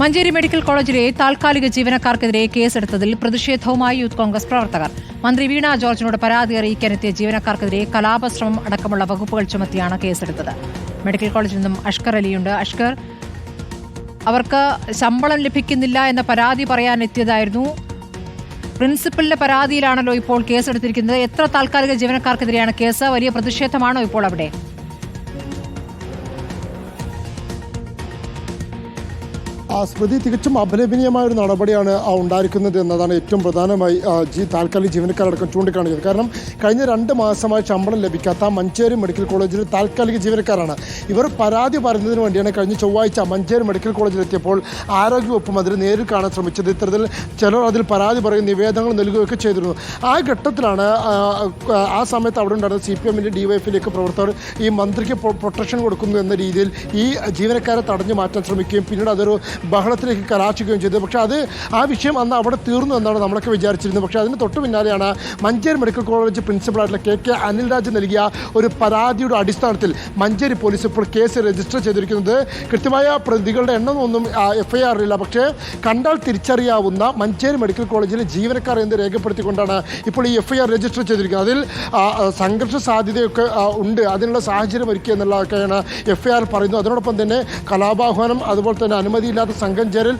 Manjeri medical കോളേജിലെ താൽക്കാലിക ജീവനക്കാർക്കെതിരെ കേസെടുത്തതിൽ പ്രതിഷേധവുമായി യൂത്ത് കോൺഗ്രസ് പ്രവർത്തകർ. മന്ത്രി വീണ ജോർജിനോട് പരാതി അറിയിക്കാനെത്തിയ ജീവനക്കാർക്കെതിരെ കലാപശ്രമം അടക്കമുള്ള വകുപ്പുകൾ ചുമത്തിയാണ് കേസെടുത്തത്. മെഡിക്കൽ കോളേജിൽ നിന്നും അഷ്കർ അലിയുണ്ട്. അഷ്കർ അവർക്ക് ശമ്പളം ലഭിക്കുന്നില്ല എന്ന പരാതി പറയാനെത്തിയതായിരുന്നു. പ്രിൻസിപ്പലിന്റെ പരാതിയിലാണല്ലോ ഇപ്പോൾ കേസെടുത്തിരിക്കുന്നത്. എത്ര താൽക്കാലിക ജീവനക്കാർക്കെതിരെയാണ് കേസ്? വലിയ പ്രതിഷേധമാണോ ഇപ്പോൾ അവിടെ? ആ തികച്ചും അപലപനീയമായ ഒരു നടപടിയാണ് ഉണ്ടായിരിക്കുന്നത് എന്നതാണ് ഏറ്റവും പ്രധാനമായി ജി താൽക്കാലിക ജീവനക്കാരടക്കം ചൂണ്ടിക്കാണിക്കുന്നത്. കാരണം കഴിഞ്ഞ രണ്ട് മാസമായി ശമ്പളം ലഭിക്കാത്ത മഞ്ചേരി മെഡിക്കൽ കോളേജിലെ താൽക്കാലിക ജീവനക്കാരാണ്. ഇവർ പരാതി പറയുന്നതിന് വേണ്ടിയാണ് കഴിഞ്ഞ ചൊവ്വാഴ്ച മഞ്ചേരി മെഡിക്കൽ കോളേജിലെത്തിയപ്പോൾ ആരോഗ്യവകുപ്പ് മന്ത്രി നേരിൽ കാണാൻ ശ്രമിച്ചത്. ഇത്തരത്തിൽ ചിലർ അതിൽ പരാതി പറയും നിവേദനങ്ങൾ നൽകുകയൊക്കെ ചെയ്തിരുന്നു. ആ ഘട്ടത്തിലാണ് ആ സമയത്ത് അവിടെ ഉണ്ടായിരുന്ന സി പി എമ്മിന്റെ ഡിവൈഎഫിലേക്ക് പ്രവർത്തകർ ഈ മന്ത്രിക്ക് പ്രൊട്ടക്ഷൻ കൊടുക്കുന്നു എന്ന രീതിയിൽ ഈ ജീവനക്കാരെ തടഞ്ഞു മാറ്റാൻ ശ്രമിക്കുകയും പിന്നീട് അതൊരു ബഹളത്തിലേക്ക് കലാശിക്കുകയും ചെയ്തു. പക്ഷേ അത് ആ വിഷയം അന്ന് അവിടെ തീർന്നു എന്നാണ് നമ്മളൊക്കെ വിചാരിച്ചിരുന്നത്. പക്ഷേ അതിന് തൊട്ട് പിന്നാലെയാണ് മഞ്ചേരി മെഡിക്കൽ കോളേജ് പ്രിൻസിപ്പളായിട്ടുള്ള കെ കെ അനിൽരാജ് നൽകിയ ഒരു പരാതിയുടെ അടിസ്ഥാനത്തിൽ മഞ്ചേരി പോലീസ് ഇപ്പോൾ കേസ് രജിസ്റ്റർ ചെയ്തിരിക്കുന്നത്. കൃത്യമായ പ്രതികളുടെ എണ്ണമൊന്നും എഫ് ഐ ആറിലില്ല പക്ഷേ കണ്ടാൽ തിരിച്ചറിയാവുന്ന മഞ്ചേരി മെഡിക്കൽ കോളേജിലെ ജീവനക്കാർ എന്ന് രേഖപ്പെടുത്തിക്കൊണ്ടാണ് ഇപ്പോൾ ഈ എഫ് ഐ ആർ രജിസ്റ്റർ ചെയ്തിരിക്കുന്നത്. അതിൽ സംഘർഷ സാധ്യതയൊക്കെ ഉണ്ട്. അതിനുള്ള സാഹചര്യം ഒരുക്കുക എന്നുള്ളതൊക്കെയാണ് എഫ് ഐ ആർ പറയുന്നത്. അതിനോടൊപ്പം തന്നെ കലാപാഹ്വാനം അതുപോലെ തന്നെ അനുമതിയില്ലാത്ത സംഘം ചേരൽ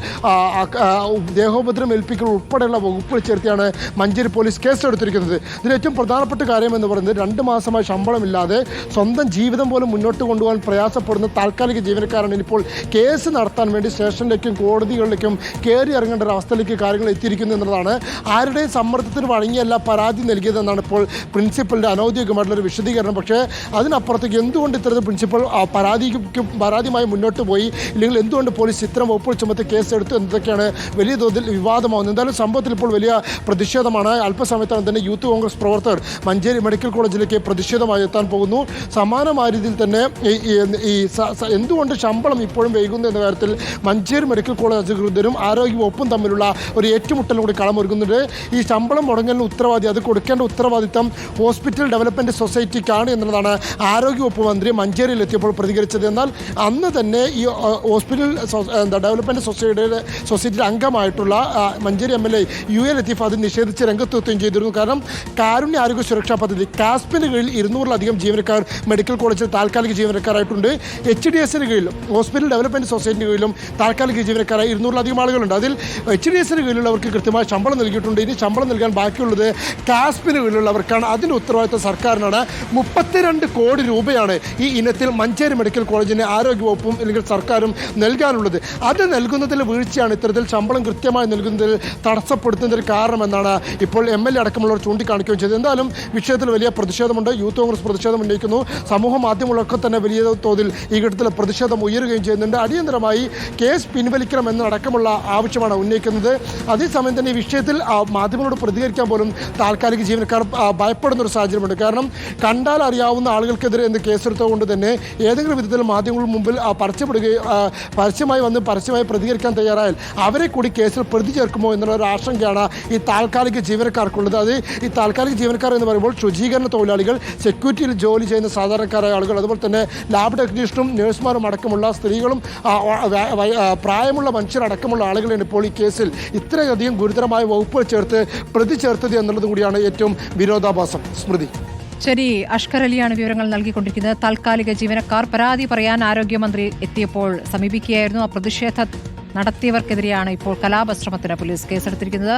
ദേഹോപദ്രം ഏൽപ്പിക്കൽ ഉൾപ്പെടെയുള്ള വകുപ്പുകൾ ചേർത്തിയാണ് മഞ്ചേരി പോലീസ് കേസ് എടുത്തിരിക്കുന്നത് ഇതിൽ ഏറ്റവും പ്രധാനപ്പെട്ട കാര്യം എന്ന് പറയുന്നത് രണ്ട് മാസമായി ശമ്പളമില്ലാതെ സ്വന്തം ജീവിതം പോലും മുന്നോട്ട് കൊണ്ടുപോകാൻ പ്രയാസപ്പെടുന്ന താൽക്കാലിക ജീവനക്കാരാണ് ഇപ്പോൾ കേസ് നടത്താൻ വേണ്ടി സ്റ്റേഷനിലേക്കും കോടതികളിലേക്കും കയറി ഇറങ്ങേണ്ട ഒരു അവസ്ഥയിലേക്ക് കാര്യങ്ങൾ എത്തിയിരിക്കുന്നു എന്നുള്ളതാണ്. ആരുടെയും സമ്മർദ്ദത്തിന് വഴങ്ങിയല്ല പരാതി നൽകിയതെന്നാണ് ഇപ്പോൾ പ്രിൻസിപ്പലിന്റെ അനൌദ്യോഗികമായിട്ടുള്ള ഒരു വിശദീകരണം. പക്ഷേ അതിനപ്പുറത്തേക്ക് എന്തുകൊണ്ട് ഇത്തരത്തിൽ പ്രിൻസിപ്പൽ പരാതിക്ക് പരാതിയുമായി മുന്നോട്ട് പോയി? ഇല്ലെങ്കിൽ എന്തുകൊണ്ട് പോലീസ് ഇത്തരം വകുപ്പുകൾ ചുമത്തി കേസെടുത്തു എന്നതൊക്കെയാണ് വലിയ തോതിൽ വിവാദമാവുന്നത്. എന്തായാലും സംഭവത്തിൽ ഇപ്പോൾ വലിയ പ്രതിഷേധമാണ്. അല്പസമയത്താണ് തന്നെ യൂത്ത് കോൺഗ്രസ് പ്രവർത്തകർ മഞ്ചേരി മെഡിക്കൽ കോളേജിലേക്ക് പ്രതിഷേധമായി എത്താൻ പോകുന്നു. സമാനമായ രീതിയിൽ തന്നെ ഈ- എന്തുകൊണ്ട് ശമ്പളം ഇപ്പോഴും വൈകുന്നു എന്ന കാര്യത്തിൽ മഞ്ചേരി മെഡിക്കൽ കോളേജ് അധികൃതരും ആരോഗ്യവകുപ്പും തമ്മിലുള്ള ഒരു ഏറ്റുമുട്ടലും കൂടി കളമൊരുങ്ങുന്നുണ്ട്. ഈ ശമ്പളം മുടങ്ങലിന് ഉത്തരവാദി അത് കൊടുക്കേണ്ട ഉത്തരവാദിത്തം ഹോസ്പിറ്റൽ ഡെവലപ്മെന്റ് സൊസൈറ്റിക്കാണ് എന്നുള്ളതാണ് ആരോഗ്യവകുപ്പ് മന്ത്രി മഞ്ചേരിയിൽ എത്തിയപ്പോൾ പ്രതികരിച്ചത്. എന്നാൽ അന്ന് തന്നെ ഈ ഹോസ്പിറ്റൽ എന്താ ഡെവലപ്മെന്റ് സൊസൈറ്റിയുടെ സൊസൈറ്റിയുടെ അംഗമായിട്ടുള്ള Manjeri M L A U A Latheef അത് നിഷേധിച്ച് രംഗത്തെത്തുകയും ചെയ്തിരുന്നു. കാരണം കാരുണ്യ ആരോഗ്യ സുരക്ഷാ പദ്ധതി കാസ്പിന് കീഴിൽ ഇരുന്നൂറിലധികം ജീവനക്കാർ മെഡിക്കൽ കോളേജിൽ താൽക്കാലിക ജീവനക്കാരായിട്ടുണ്ട്. എച്ച് ഡി എസിന് കീഴിലും ഹോസ്പിറ്റൽ ഡെവലപ്മെന്റ് സൊസൈറ്റിന് കീഴിലും താൽക്കാലിക ജീവനക്കാരായി ഇരുന്നൂറിലധികം ആളുകളുണ്ട്. അതിൽ എച്ച് ഡി എസിന് കീഴിലുള്ളവർക്ക് കൃത്യമായ ശമ്പളം നൽകിയിട്ടുണ്ട്. ഇനി ശമ്പളം നൽകാൻ ബാക്കിയുള്ളത് കാസ്പിന് കീഴിലുള്ളവർക്കാണ്. അതിന്റെ ഉത്തരവാദിത്തം സർക്കാരിനാണ്. മുപ്പത്തിരണ്ട് കോടി രൂപയാണ് ഈ ഇനത്തിൽ മഞ്ചേരി മെഡിക്കൽ കോളേജിന് ആരോഗ്യവകുപ്പും അല്ലെങ്കിൽ സർക്കാരും നൽകാനുള്ളത്. അത് നൽകുന്നതിൽ വീഴ്ചയാണ് ഇത്തരത്തിൽ ശമ്പളം കൃത്യമായി നൽകുന്നതിൽ തടസ്സപ്പെടുത്തുന്നതിൽ കാരണമെന്നാണ് ഇപ്പോൾ എം എൽ എ അടക്കമുള്ളവർ ചൂണ്ടിക്കാണിക്കുകയും ചെയ്തത്. എന്തായാലും വിഷയത്തിൽ വലിയ പ്രതിഷേധമുണ്ട്. യൂത്ത് കോൺഗ്രസ് പ്രതിഷേധം ഉന്നയിക്കുന്നു. സമൂഹ മാധ്യമങ്ങളൊക്കെ തന്നെ വലിയ തോതിൽ ഈ ഘട്ടത്തിൽ പ്രതിഷേധം ഉയരുകയും ചെയ്യുന്നുണ്ട്. അടിയന്തരമായി കേസ് പിൻവലിക്കണം എന്നടക്കമുള്ള ആവശ്യമാണ് ഉന്നയിക്കുന്നത്. അതേസമയം തന്നെ ഈ വിഷയത്തിൽ മാധ്യമങ്ങളോട് പ്രതികരിക്കാൻ പോലും താൽക്കാലിക ജീവനക്കാർ ഭയപ്പെടുന്ന ഒരു സാഹചര്യമുണ്ട്. കാരണം കണ്ടാൽ അറിയാവുന്ന ആളുകൾക്കെതിരെ എന്ന് കേസെടുത്തതുകൊണ്ട് തന്നെ ഏതെങ്കിലും വിധത്തിൽ മാധ്യമങ്ങൾ മുമ്പിൽ പരസ്യപ്പെടുകയും പരസ്യമായി വന്ന് പരസ്യമായി പ്രതികരിക്കാൻ തയ്യാറായാൽ അവരെ കൂടി കേസിൽ പ്രതി ചേർക്കുമോ എന്നുള്ള ഒരു ആശങ്കയാണ് ഈ താൽക്കാലിക ജീവനക്കാർക്കുള്ളത്. അത് ഈ താൽക്കാലിക ജീവനക്കാർ എന്ന് പറയുമ്പോൾ ശുചീകരണ തൊഴിലാളികൾ സെക്യൂരിറ്റിയിൽ ജോലി ചെയ്യുന്ന സാധാരണക്കാരായ ആളുകൾ അതുപോലെ തന്നെ ലാബ് ടെക്നീഷ്യനും നഴ്സുമാരും അടക്കമുള്ള സ്ത്രീകളും പ്രായമുള്ള മനുഷ്യരടക്കമുള്ള ആളുകളാണ് ഇപ്പോൾ ഈ കേസിൽ ഇത്രയധികം ഗുരുതരമായ വകുപ്പുകൾ ചേർത്ത് പ്രതി ചേർത്തത് എന്നുള്ളത് കൂടിയാണ് ഏറ്റവും വിരോധാഭാസം. സ്മൃതി. ശരി അഷ്കർ അലിയാണ് വിവരങ്ങൾ നൽകിക്കൊണ്ടിരിക്കുന്നത്. താൽക്കാലിക ജീവനക്കാർ പരാതി പറയാൻ ആരോഗ്യമന്ത്രി എത്തിയപ്പോൾ സമീപിക്കുകയായിരുന്നു. ആ പ്രതിഷേധ നടത്തിയവർക്കെതിരെയാണ് ഇപ്പോൾ കലാപശ്രമത്തിന് പോലീസ് കേസെടുത്തിരിക്കുന്നത്.